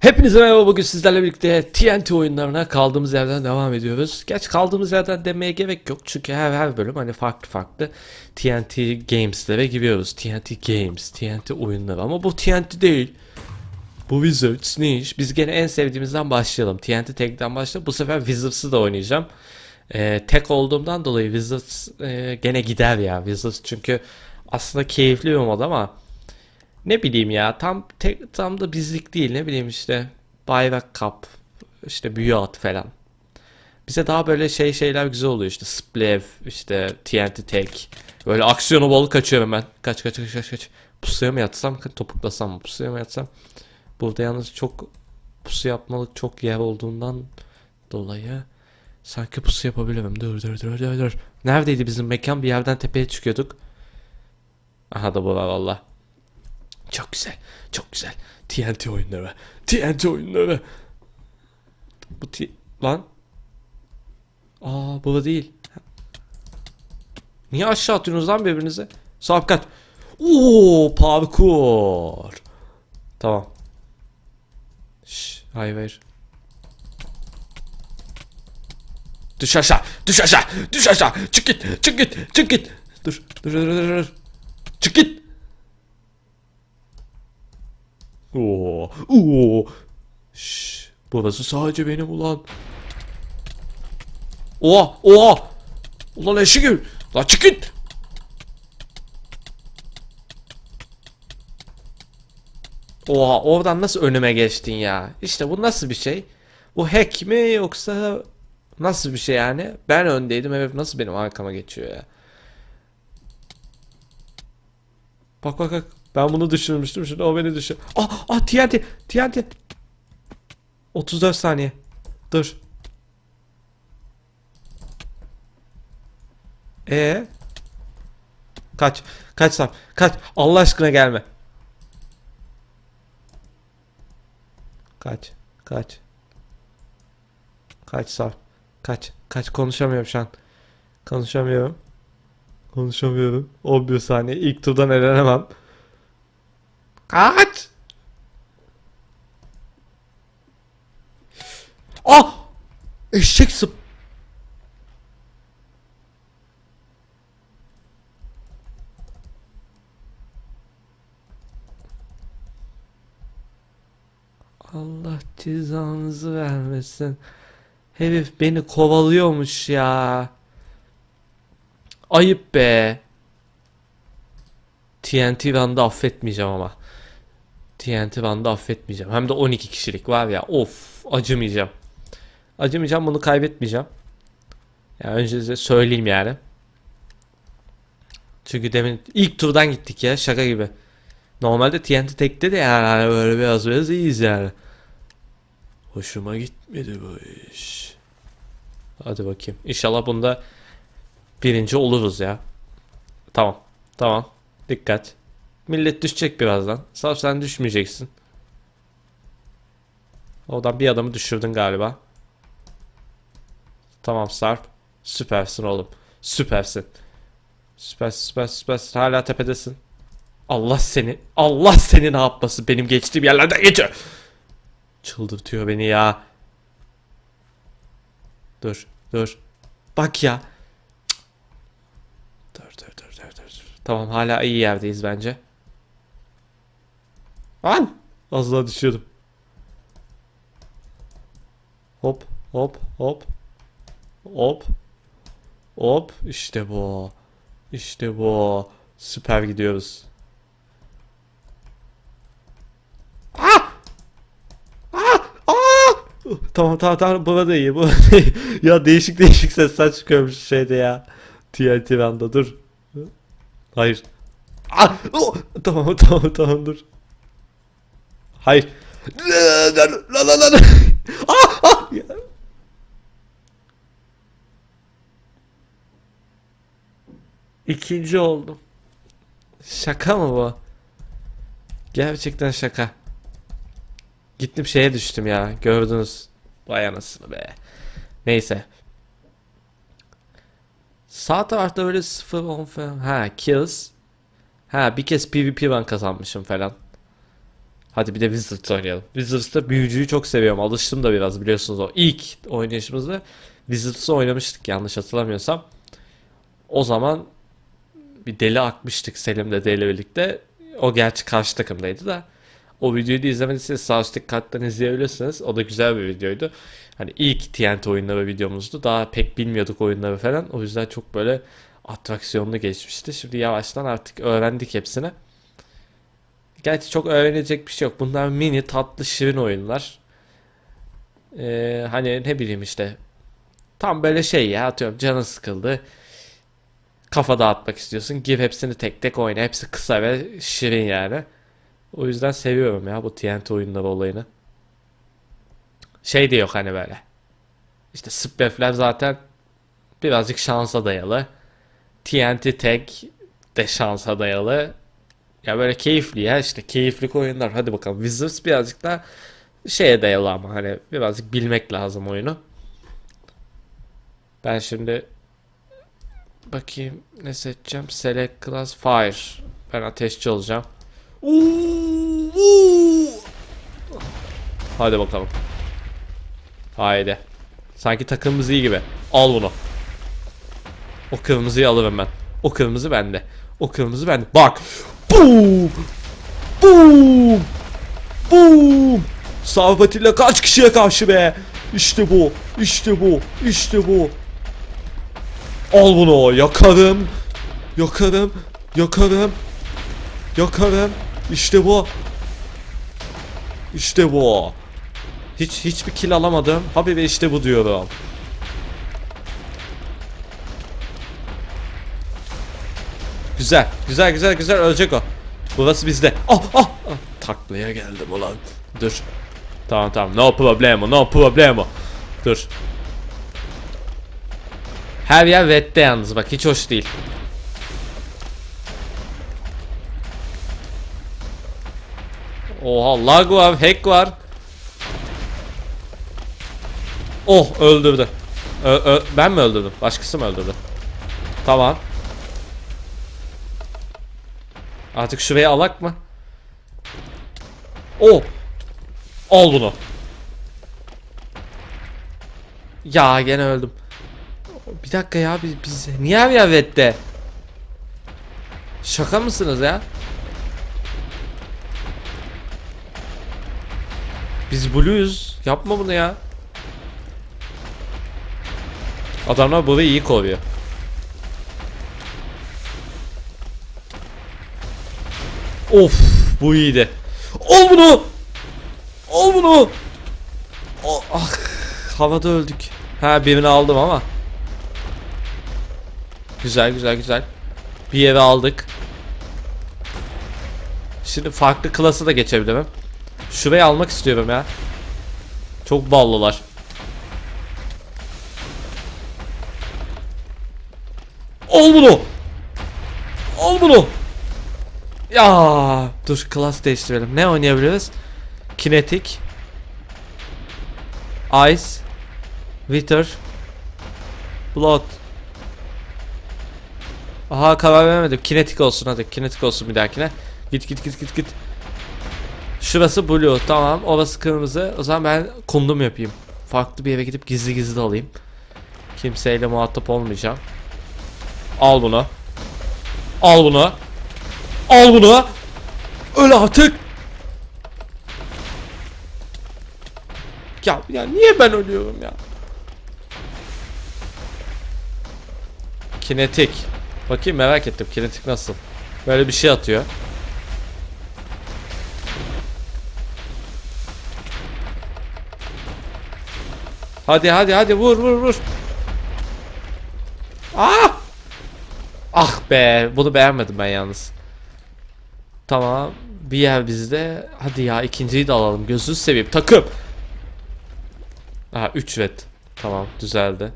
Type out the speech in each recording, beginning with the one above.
Hepinize merhaba bugün sizlerle birlikte TNT oyunlarına kaldığımız yerden devam ediyoruz. Geç kaldığımız yerden demeye gerek yok çünkü her her bölüm hani farklı farklı TNT Games'lere giriyoruz. TNT Games, TNT oyunları ama bu TNT değil. Bu Wizards ne iş? Biz gene en sevdiğimizden başlayalım. TNT Tech'ten başlayalım. Bu sefer Wizards'ı da oynayacağım. Ee, tek olduğumdan dolayı Wizards e, gene gider ya. Wizards çünkü aslında keyifli bir mod ama ne bileyim ya tam tek, tam da bizlik değil ne bileyim işte bayrak kap işte büyü at falan. Bize daha böyle şey şeyler güzel oluyor işte Splev işte TNT Tek böyle aksiyonu bol kaçıyorum ben. Kaç kaç kaç kaç kaç. Pusuya mı yatsam topuklasam mı pusuya mı yatsam. Burada yalnız çok pusu yapmalık çok yer olduğundan dolayı sanki pusu yapabilirim. Dur dur dur dur dur. Neredeydi bizim mekan bir yerden tepeye çıkıyorduk. Aha da bu var valla. Çok güzel. Çok güzel. TNT oyunları. TNT oyunları. Bu T... Lan. Aa bu değil. Niye aşağı atıyorsunuz lan birbirinize? Sağ kaç. Oo parkur. Tamam. Şş, hayır hayır. Düş aşağı. Düş aşağı. Düş aşağı. Çık git. Çık git. Çık git. Dur. Dur dur dur. dur. Çık git. Oo, oo. Şş, burası sadece benim ulan. Oha, oha. Ulan eşi gibi. Lan çık git. Oha, oradan nasıl önüme geçtin ya? İşte bu nasıl bir şey? Bu hack mi yoksa nasıl bir şey yani? Ben öndeydim, evet nasıl benim arkama geçiyor ya? Bak bak bak. Ben bunu düşürmüştüm. Şimdi o beni düşür. Ah ah TNT. TNT. 34 saniye. Dur. E Kaç. Kaç Sarp. Kaç. Allah aşkına gelme. Kaç. Kaç. Kaç Sarp. Kaç. Kaç konuşamıyorum şu an. Konuşamıyorum. Konuşamıyorum. 11 saniye. İlk turdan elenemem. Kaç. Ah! Eşek sıp. Allah cezanızı vermesin. Herif beni kovalıyormuş ya. Ayıp be. TNT Run'da affetmeyeceğim ama. TNT Run'da affetmeyeceğim. Hem de 12 kişilik var ya. Of acımayacağım. Acımayacağım bunu kaybetmeyeceğim. Ya önce söyleyeyim yani. Çünkü demin ilk turdan gittik ya şaka gibi. Normalde TNT tekte de yani hani böyle biraz biraz iyiyiz yani. Hoşuma gitmedi bu iş. Hadi bakayım. İnşallah bunda birinci oluruz ya. Tamam. Tamam. Dikkat. Millet düşecek birazdan. Saf sen düşmeyeceksin. Oradan bir adamı düşürdün galiba. Tamam Sarp. Süpersin oğlum. Süpersin. Süper süper süpersin. Hala tepedesin. Allah seni. Allah seni ne yapmasın. Benim geçtiğim yerlerden geçiyor. Çıldırtıyor beni ya. Dur. Dur. Bak ya. Dur dur dur dur. dur. Tamam hala iyi yerdeyiz bence. Lan! Az daha düşüyordum. Hop hop hop. Hop. Hop. İşte bu. İşte bu. Süper gidiyoruz. Ah! Ah! Ah! Tamam tamam tamam burada iyi burada iyi. ya değişik değişik sesler çıkıyormuş şeyde ya. TNT Run'da dur. Hayır. Ah! Oh! Tamam tamam tamam dur. Hayır. La la la la. Ah! Ah! İkinci oldum. Şaka mı bu? Gerçekten şaka. Gittim şeye düştüm ya. Gördünüz. Vay anasını be. Neyse. Sağ tarafta böyle 0 10 falan. Ha kills. Ha bir kez PvP ben kazanmışım falan. Hadi bir de Wizards oynayalım. Wizards'ta büyücüyü çok seviyorum. Alıştım da biraz biliyorsunuz o. ilk oynayışımızda Wizards'ı oynamıştık yanlış hatırlamıyorsam. O zaman bir deli akmıştık Selim'le Deli birlikte. O gerçi karşı takımdaydı da. O videoyu da izlemediyseniz sağ üstteki karttan izleyebilirsiniz. O da güzel bir videoydu. Hani ilk TNT oyunları videomuzdu. Daha pek bilmiyorduk oyunları falan. O yüzden çok böyle atraksiyonlu geçmişti. Şimdi yavaştan artık öğrendik hepsini. Gerçi çok öğrenecek bir şey yok. Bunlar mini tatlı şirin oyunlar. Ee, hani ne bileyim işte. Tam böyle şey ya atıyorum canın sıkıldı. Kafa dağıtmak istiyorsun. Gir hepsini tek tek oyna. Hepsi kısa ve şirin yani. O yüzden seviyorum ya bu TNT oyunları olayını. Şey de yok hani böyle. İşte Spefler zaten birazcık şansa dayalı. TNT tek de şansa dayalı. Ya böyle keyifli ya işte keyifli oyunlar. Hadi bakalım. Wizards birazcık da şeye dayalı ama hani birazcık bilmek lazım oyunu. Ben şimdi bakayım ne seçeceğim. Select Class Fire. Ben ateşçi olacağım. Hadi bakalım. Haydi. Sanki takımımız iyi gibi. Al bunu. O kırmızıyı alırım ben. O kırmızı bende. O kırmızı bende. Bak. Boom. Boom. Boom. Sarbatilla kaç kişiye karşı be? İşte bu. İşte bu. İşte bu. Al bunu. Yakarım. Yakarım. Yakarım. Yakarım. İşte bu. İşte bu. Hiç hiçbir kill alamadım. Abi ve işte bu diyorum. Güzel. Güzel güzel güzel ölecek o. Burası bizde. Ah ah. ah. Taklaya geldim ulan. Dur. Tamam tamam. No problemo. No problemo. Dur. Her yer redde yalnız bak hiç hoş değil. Oha lag var, hack var. Oh öldürdü. Ö, ben mi öldürdüm? Başkası mı öldürdü? Tamam. Artık şuraya alak mı? Oh. Al bunu. Ya gene öldüm. Bir dakika ya biz, biz niye her yer redde? Şaka mısınız ya? Biz blues. Yapma bunu ya. Adamlar burayı iyi koruyor. Of bu iyiydi. Al bunu. Al bunu. Oh, ah, havada öldük. Ha birini aldım ama. Güzel güzel güzel. Bir yere aldık. Şimdi farklı klası da geçebilirim. Şurayı almak istiyorum ya. Çok ballılar. Al bunu. Al bunu. Ya dur klas değiştirelim. Ne oynayabiliriz? Kinetic. Ice. Wither. Blood. Aha karar veremedim. Kinetic olsun hadi. Kinetic olsun bir dahakine. Git git git git git. Şurası blue tamam orası kırmızı o zaman ben kundum yapayım farklı bir eve gidip gizli gizli alayım kimseyle muhatap olmayacağım al bunu al bunu al bunu. Öl artık. Ya, ya niye ben ölüyorum ya? Kinetik. Bakayım merak ettim. Kinetik nasıl? Böyle bir şey atıyor. Hadi hadi hadi. Vur vur vur. Ah! Ah be. Bunu beğenmedim ben yalnız. Tamam bir yer bizde. Hadi ya ikinciyi de alalım gözünü seveyim takım. Aha 3 red. Tamam düzeldi.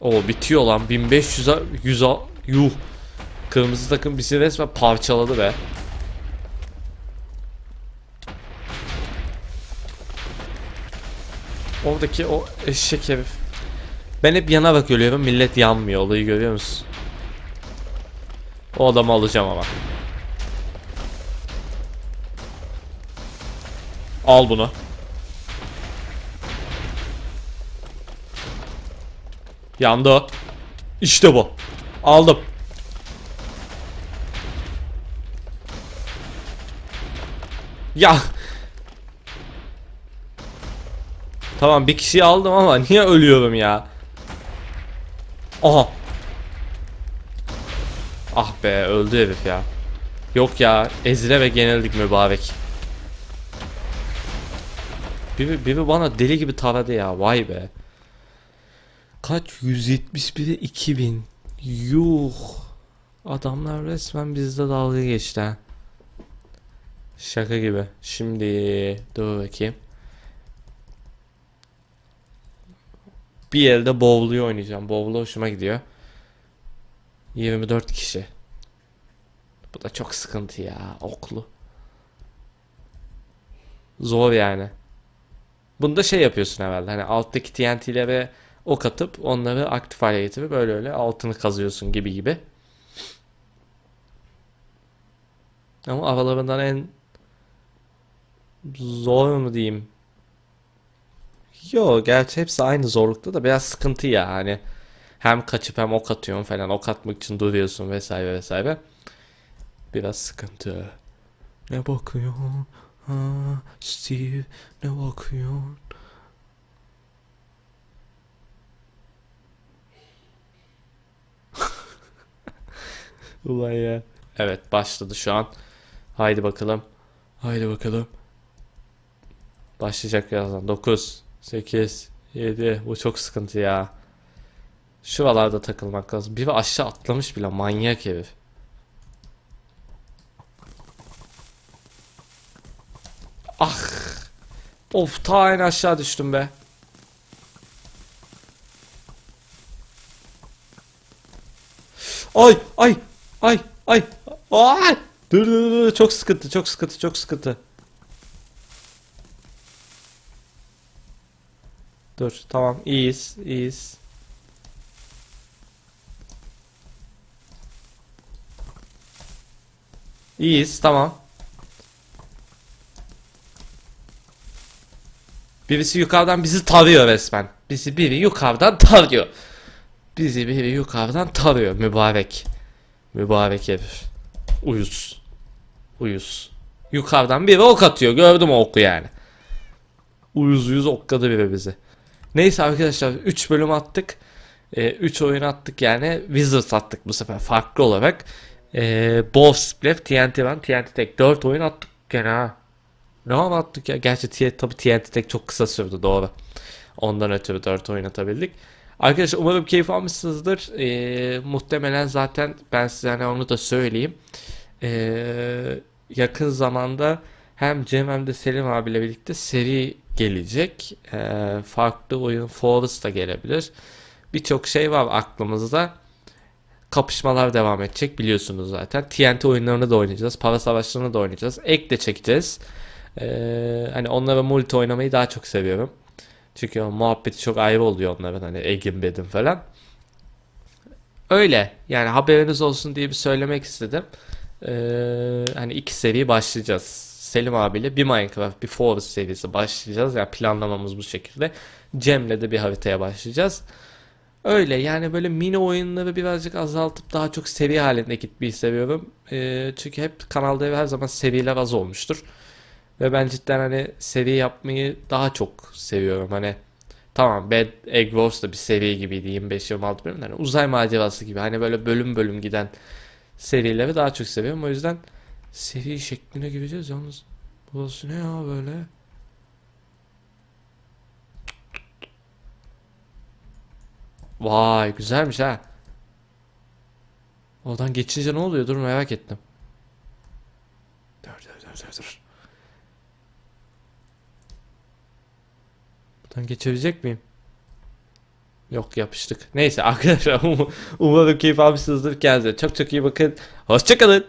O bitiyor lan 1500 100 yuh. Kırmızı takım bizi resmen parçaladı be. Oradaki o eşek herif. Ben hep yana bak ölüyorum millet yanmıyor olayı görüyor musun? O adamı alacağım ama. Al bunu. Yandı. İşte bu. Aldım. Ya. Tamam bir kişiyi aldım ama niye ölüyorum ya? Aha. Ah be öldü herif ya. Yok ya ezile ve geneldik mübarek. Biri, biri bana deli gibi taradı ya vay be. Kaç 171'e 2000. Yuh. Adamlar resmen bizde dalga geçti. Şaka gibi. Şimdi dur bakayım. Bir yerde bowl'u oynayacağım. Bowl'u hoşuma gidiyor. 24 kişi. Bu da çok sıkıntı ya. Oklu. Zor yani. Bunda şey yapıyorsun herhalde. Hani alttaki TNT'lere ok atıp onları aktif hale getirip böyle öyle altını kazıyorsun gibi gibi. Ama aralarından en zor mu diyeyim? Yo gerçi hepsi aynı zorlukta da biraz sıkıntı ya hani hem kaçıp hem ok atıyorsun falan ok atmak için duruyorsun vesaire vesaire biraz sıkıntı. Ne bakıyorsun? Ha, Steve ne bakıyorsun? Ulan ya. Evet başladı şu an. Haydi bakalım. Haydi bakalım. Başlayacak birazdan. 9, 8, 7. Bu çok sıkıntı ya. Şuralarda takılmak lazım. Biri aşağı atlamış bile manyak herif. Ah. Of ta en aşağı düştüm be. Ay ay ay ay ay. Dur dur dur çok sıkıntı çok sıkıntı çok sıkıntı. Dur tamam iyiyiz iyiyiz. İyiyiz tamam. Birisi yukarıdan bizi tarıyor resmen. Bizi biri yukarıdan tarıyor. Bizi biri yukarıdan tarıyor mübarek. Mübarek herif. Uyuz. Uyuz. Yukarıdan biri ok atıyor. Gördüm o oku yani. Uyuz uyuz okladı biri bizi. Neyse arkadaşlar 3 bölüm attık. 3 oyun attık yani. Wizards attık bu sefer farklı olarak. E, Boss Split, TNT One, TNT Tek 4 oyun attık gene ha. Ne ama attık ya. Gerçi tabii TNT Tek çok kısa sürdü doğru. Ondan ötürü 4 oyun atabildik. Arkadaşlar umarım keyif almışsınızdır. Ee, muhtemelen zaten ben size hani onu da söyleyeyim. Ee, yakın zamanda hem Cem hem de Selim abiyle birlikte seri gelecek. Ee, farklı oyun Forest da gelebilir. Birçok şey var aklımızda. Kapışmalar devam edecek biliyorsunuz zaten. TNT oyunlarını da oynayacağız. Para savaşlarını da oynayacağız. Ek de çekeceğiz. Ee, hani onlara multi oynamayı daha çok seviyorum. Çünkü o muhabbeti çok ayrı oluyor onların hani Egin Bedin falan. Öyle yani haberiniz olsun diye bir söylemek istedim. Ee, hani iki seri başlayacağız. Selim abiyle bir Minecraft bir Forest serisi başlayacağız. Yani planlamamız bu şekilde. Cem'le de bir haritaya başlayacağız. Öyle yani böyle mini oyunları birazcık azaltıp daha çok seri halinde gitmeyi seviyorum. Ee, çünkü hep kanalda her zaman seriler az olmuştur. Ve ben cidden hani seri yapmayı daha çok seviyorum. Hani tamam Bad Egg Wars da bir seri gibiydi 25-26 bölüm. Hani uzay macerası gibi hani böyle bölüm bölüm giden serileri daha çok seviyorum. O yüzden seri şekline gireceğiz yalnız. Burası ne ya böyle? Vay güzelmiş ha. Oradan geçince ne oluyor? Dur merak ettim. Dur dur dur dur dur. Buradan geçebilecek miyim? Yok yapıştık. Neyse arkadaşlar um- umarım keyif almışsınızdır. Kendinize çok çok iyi bakın. Hoşçakalın.